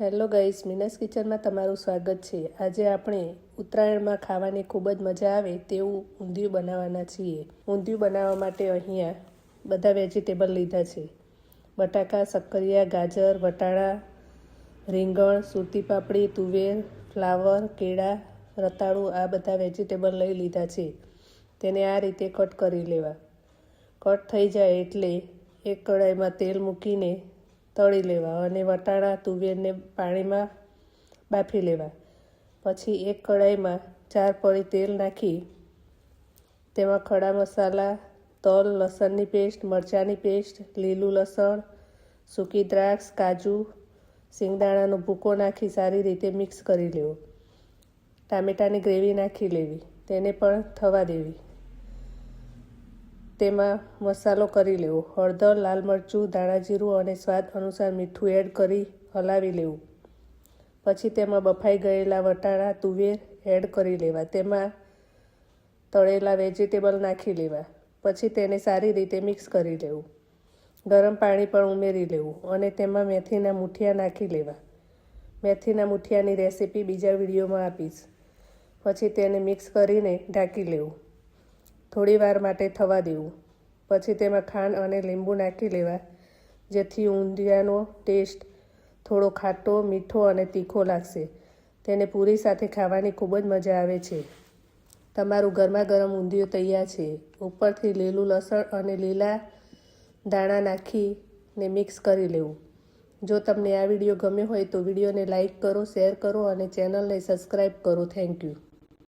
Hello ગઈસ, મિનસ કિચનમાં તમારું સ્વાગત છે. આજે આપણે ઉત્તરાયણમાં ખાવાની ખૂબ જ મજા આવે તેવું ઊંધિયું બનાવવાના છીએ. ઊંધિયું બનાવવા માટે અહીંયા બધા વેજીટેબલ લીધા છે. બટાકા શક્કરિયા ગાજર, વટાણા, રીંગણ, સુરતી પાપડી, તુવેર, ફ્લાવર, કેળા, રતાળુ આ બધા વેજીટેબલ લઈ લીધા છે. તેને આ રીતે કટ કરી લેવા. કટ થઈ જાય એટલે એક કડાઈમાં તેલ મૂકીને તળી લેવા અને વટાણા તુવેરને પાણીમાં બાફી લેવા. પછી એક કઢાઈમાં ચાર પળી તેલ નાખી, તેમાં ખડા મસાલા, તલ, લસણની પેસ્ટ, મરચાંની પેસ્ટ, લીલું લસણ, સૂકી દ્રાક્ષ, કાજુ, સિંગદાણાનો ભૂકો નાખી સારી રીતે મિક્સ કરી લેવો. ટામેટાની ગ્રેવી નાખી લેવી. તેને પણ થવા દેવી. તેમાં મસાલો કરી લેવો. હળદર, લાલ મરચું, ધાણા જીરું અને સ્વાદ અનુસાર મીઠું એડ કરી હલાવી લેવું. પછી તેમાં બફાઈ ગયેલા વટાણા, તુવેર એડ કરી લેવા. તેમાં તળેલા વેજીટેબલ નાખી લેવા. પછી તેને સારી રીતે મિક્સ કરી લેવું. ગરમ પાણી પણ ઉમેરી લેવું અને તેમાં મેથીના મૂઠિયા નાખી લેવા. મેથીના મૂઠિયાની રેસીપી બીજા વિડીયોમાં આપીશ. પછી તેને મિક્સ કરીને ઢાંકી લેવું. થોડી વાર માટે થવા દેવું. પછી તેમાં ખાંડ અને લીંબુ નાખી લેવા. જેથી ઊંધિયાનો ટેસ્ટ થોડો ખાટો, મીઠો અને તીખો લાગશે. તેને પૂરી સાથે ખાવાની ખૂબ જ મજા આવે છે. તમારું ગરમા ગરમ ઊંધિયું તૈયાર છે. ઉપરથી લીલું લસણ અને લીલા દાણા નાખીને મિક્સ કરી લેવું. જો તમને આ વીડિયો ગમ્યો હોય તો વિડીયોને લાઇક કરો, શેર કરો અને ચેનલને સબસ્ક્રાઈબ કરો. Thank you.